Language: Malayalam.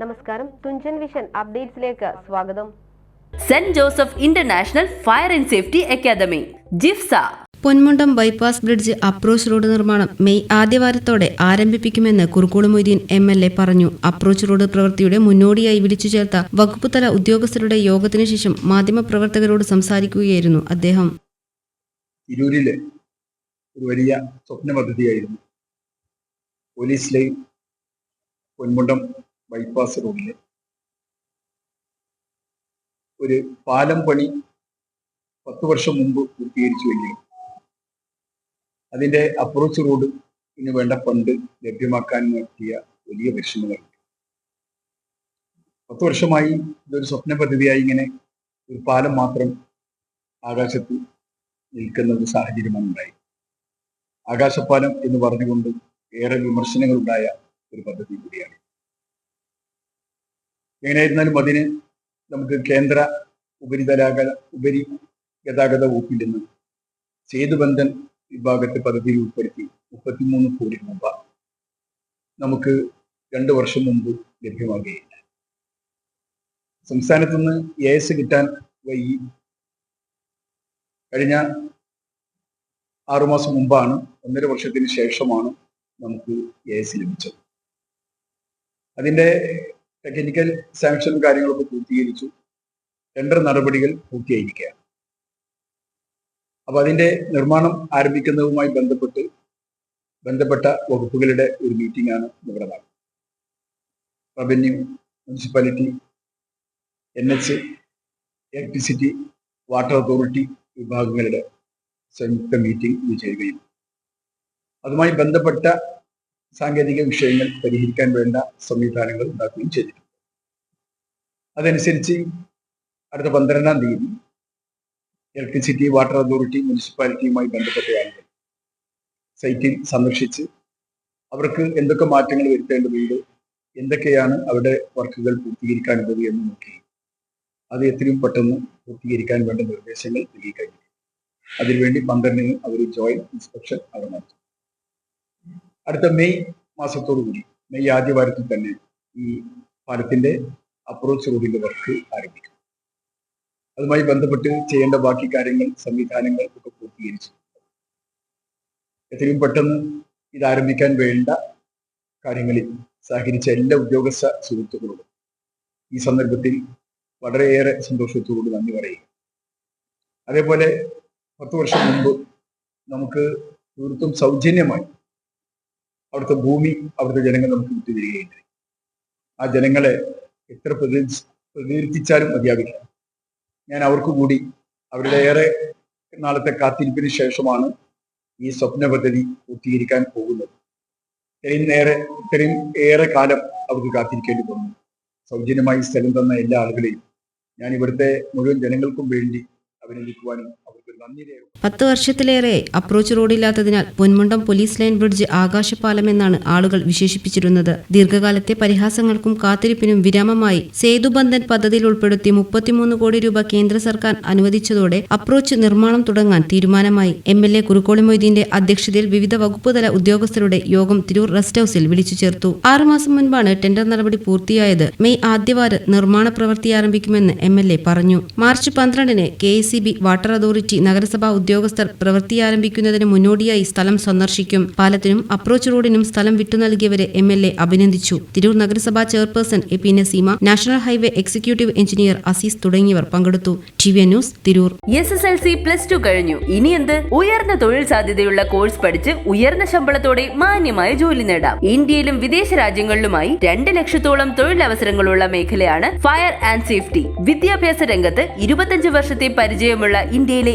നമസ്കാരം. തുഞ്ചൻ വിഷൻ അപ്ഡേറ്റ്സിലേക്ക് സ്വാഗതം. Saint Joseph International Fire and Safety Academy JIFSA. Ponmundam bypass bridge approach road നിർമ്മാണം മെയ് ആദ്യവാരത്തോടെ ആരംഭിപ്പിക്കുമെന്ന് Kurukkod Moideen M L A പറഞ്ഞു. അപ്രോച്ച് റോഡ് പ്രവൃത്തിയുടെ മുന്നോടിയായി വിളിച്ചു ചേർത്ത വകുപ്പുതല ഉദ്യോഗസ്ഥരുടെ യോഗത്തിന് ശേഷം മാധ്യമപ്രവർത്തകരോട് സംസാരിക്കുകയായിരുന്നു അദ്ദേഹം. തിരൂരിലെ ഒരു വലിയ സ്വപ്ന പദ്ധതിയായിരുന്നു പോലീസ് ലൈൻ പൊന്മുണ്ടം ബൈപ്പാസ് റോഡിൽ ഒരു പാലം പണി പത്ത് വർഷം മുമ്പ് പൂർത്തീകരിച്ചുവെങ്കിലും അതിന്റെ അപ്രോച്ച് റോഡ് ഇന് വേണ്ട ഫണ്ട് ലഭ്യമാക്കാൻ നടത്തിയ വലിയ പരിശ്രമങ്ങളുണ്ട് പത്ത് വർഷമായി ഇതൊരു സ്വപ്ന പദ്ധതിയായി ഇങ്ങനെ ഒരു പാലം മാത്രം ആകാശത്ത് നിൽക്കുന്ന ഒരു സാഹചര്യമാണ് ഉണ്ടായി ആകാശപ്പാലം എന്ന് പറഞ്ഞുകൊണ്ട് ഏറെ വിമർശനങ്ങളുണ്ടായ ഒരു പദ്ധതി കൂടിയാണ്. എങ്ങനെയായിരുന്നാലും അതിന് നമുക്ക് കേന്ദ്ര ഉപരിതലാക ഉപരി ഗതാഗത വകുപ്പിൽ നിന്ന് സേതുബന്ധൻ വിഭാഗത്തെ പദ്ധതിയിൽ ഉൾപ്പെടുത്തി മുപ്പത്തിമൂന്ന് കോടി രൂപ നമുക്ക് രണ്ടു വർഷം മുമ്പ് ലഭ്യമാകുകയില്ല സംസ്ഥാനത്തു നിന്ന് എ എസ് കിട്ടാൻ വൈകി കഴിഞ്ഞ ആറുമാസം മുമ്പാണ് ഒന്നര വർഷത്തിന് ശേഷമാണ് നമുക്ക് എ എസ് ലഭിച്ചത്. അതിന്റെ ടെക്നിക്കൽ സാങ്ഷൻ കാര്യങ്ങളൊക്കെ പൂർത്തീകരിച്ചു. ടെൻഡർ നടപടികൾ പൂർത്തിയായിരിക്കുകയാണ്. അപ്പൊ അതിന്റെ നിർമ്മാണം ആരംഭിക്കുന്നതുമായി ബന്ധപ്പെട്ട് ബന്ധപ്പെട്ട വകുപ്പുകളുടെ ഒരു മീറ്റിംഗ് ആണ് ഇവിടെ നടന്നത്. Revenue municipality N H electricity water authority വിഭാഗങ്ങളുടെ സംയുക്ത മീറ്റിംഗ് ഇത് ചെയ്യുകയും. അതുമായി ബന്ധപ്പെട്ട സാങ്കേതിക വിഷയങ്ങൾ പരിഹരിക്കാൻ വേണ്ട സംവിധാനങ്ങൾ ഉണ്ടാക്കുകയും ചെയ്തിട്ടുണ്ട്. അതനുസരിച്ച് അടുത്ത പന്ത്രണ്ടാം തീയതി ഇലക്ട്രിസിറ്റി വാട്ടർ അതോറിറ്റി മുനിസിപ്പാലിറ്റിയുമായി ബന്ധപ്പെട്ട ആളുകൾ സൈറ്റിൽ സന്ദർശിച്ച് അവർക്ക് എന്തൊക്കെ മാറ്റങ്ങൾ വരുത്തേണ്ടതുണ്ട് എന്തൊക്കെയാണ് അവരുടെ വർക്കുകൾ പൂർത്തീകരിക്കാനുള്ളത് എന്ന് നോക്കി അത് എത്രയും പെട്ടെന്ന് പൂർത്തീകരിക്കാൻ വേണ്ട നിർദ്ദേശങ്ങൾ നൽകി കഴിഞ്ഞു അതിനുവേണ്ടി പന്ത്രണ്ടിന് അവർ ജോയിന്റ് ഇൻസ്പെക്ഷൻ അവിടെ നടത്തും. അടുത്ത മെയ് മാസത്തോടു കൂടി മെയ് ആദ്യ വാരത്തിൽ തന്നെ ഈ പാലത്തിന്റെ അപ്രോച്ച് റോഡിന്റെ വർക്ക് ആരംഭിക്കും. അതുമായി ബന്ധപ്പെട്ട് ചെയ്യേണ്ട ബാക്കി കാര്യങ്ങൾ സംവിധാനങ്ങൾ ഒക്കെ പൂർത്തീകരിച്ചു. എത്രയും പെട്ടെന്ന് ഇത് ആരംഭിക്കാൻ വേണ്ട കാര്യങ്ങളിൽ സഹകരിച്ച എല്ലാ ഉദ്യോഗസ്ഥ സുഹൃത്തുക്കളോടും ഈ സന്ദർഭത്തിൽ വളരെയേറെ സന്തോഷത്തോടുകൂടി നന്ദി പറയുക അതേപോലെ പത്ത് വർഷം മുമ്പ് നമുക്ക് തീർത്തും സൗജന്യമായി അവിടുത്തെ ഭൂമി അവിടുത്തെ ജനങ്ങൾ നമുക്ക് വിട്ടു തരികയുണ്ടായി. ആ ജനങ്ങളെ എത്ര പ്രകീർത്തി പ്രകീർത്തിച്ചാലും മതിയാവില്ല. ഞാൻ അവർക്ക് കൂടി അവരുടെ ഏറെ നാളത്തെ കാത്തിരിപ്പിന് ശേഷമാണ് ഈ സ്വപ്ന പദ്ധതി പൂർത്തീകരിക്കാൻ പോകുന്നത്. ഇത്രയും നേരെ ഇത്രയും ഏറെ കാലം അവർക്ക് കാത്തിരിക്കേണ്ടി വന്നു. സൗജന്യമായി സ്ഥലം തന്ന എല്ലാ ആളുകളെയും ഞാൻ ഇവിടുത്തെ മുഴുവൻ ജനങ്ങൾക്കും വേണ്ടി അഭിനന്ദിക്കുവാനും അവർ പത്ത് വർഷത്തിലേറെ അപ്രോച്ച് റോഡില്ലാത്തതിനാൽ പൊന്മുണ്ടം പോലീസ് ലൈൻ ബ്രിഡ്ജ് ആകാശപാലം എന്നാണ് ആളുകൾ വിശേഷിപ്പിച്ചിരുന്നത്. ദീർഘകാലത്തെ പരിഹാസങ്ങൾക്കും കാത്തിരിപ്പിനും വിരാമമായി സേതുബന്ധൻ പദ്ധതിയിൽ ഉൾപ്പെടുത്തി മുപ്പത്തിമൂന്ന് കോടി രൂപ കേന്ദ്ര സർക്കാർ അനുവദിച്ചതോടെ അപ്രോച്ച് നിർമ്മാണം തുടങ്ങാൻ തീരുമാനമായി. എം എൽ എ കുറുക്കോളി മൊയ്തീന്റെ അധ്യക്ഷതയിൽ വിവിധ വകുപ്പുതല ഉദ്യോഗസ്ഥരുടെ യോഗം തിരൂർ റെസ്റ്റ് ഹൌസിൽ വിളിച്ചു ചേർത്തു. ആറുമാസം മുൻപാണ് ടെൻഡർ നടപടി പൂർത്തിയായത്. മെയ് ആദ്യവാര നിർമ്മാണ പ്രവൃത്തി ആരംഭിക്കുമെന്ന് എം പറഞ്ഞു. മാർച്ച് പന്ത്രണ്ടിന് കെ വാട്ടർ അതോറിറ്റി നഗരസഭാ ഉദ്യോഗസ്ഥർ പ്രവൃത്തി ആരംഭിക്കുന്നതിന് മുന്നോടിയായി സ്ഥലം സന്ദർശിക്കും. പാലത്തിനും അപ്രോച്ച് റോഡിനും സ്ഥലം വിട്ടു നൽകിയവരെ എം എൽ എ അഭിനന്ദിച്ചു. തിരൂർ നഗരസഭാ chairperson A P Naseema national highway executive engineer Azeez തുടങ്ങിയവർ പങ്കെടുത്തു. T V news Tirur. S S L C plus two കഴിഞ്ഞു. ഇനി എന്ത്? ഉയർന്ന തൊഴിൽ സാധ്യതയുള്ള കോഴ്സ് പഠിച്ച് ഉയർന്ന ശമ്പളത്തോടെ മാന്യമായ ജോലി നേടാം. ഇന്ത്യയിലും വിദേശ രാജ്യങ്ങളിലുമായി രണ്ട് ലക്ഷത്തോളം തൊഴിലവസരങ്ങളുള്ള മേഖലയാണ് ഫയർ ആൻഡ് സേഫ്റ്റി വിദ്യാഭ്യാസ രംഗത്ത് ഇരുപത്തഞ്ച് വർഷത്തെ പരിചയമുള്ള ഇന്ത്യയിലെ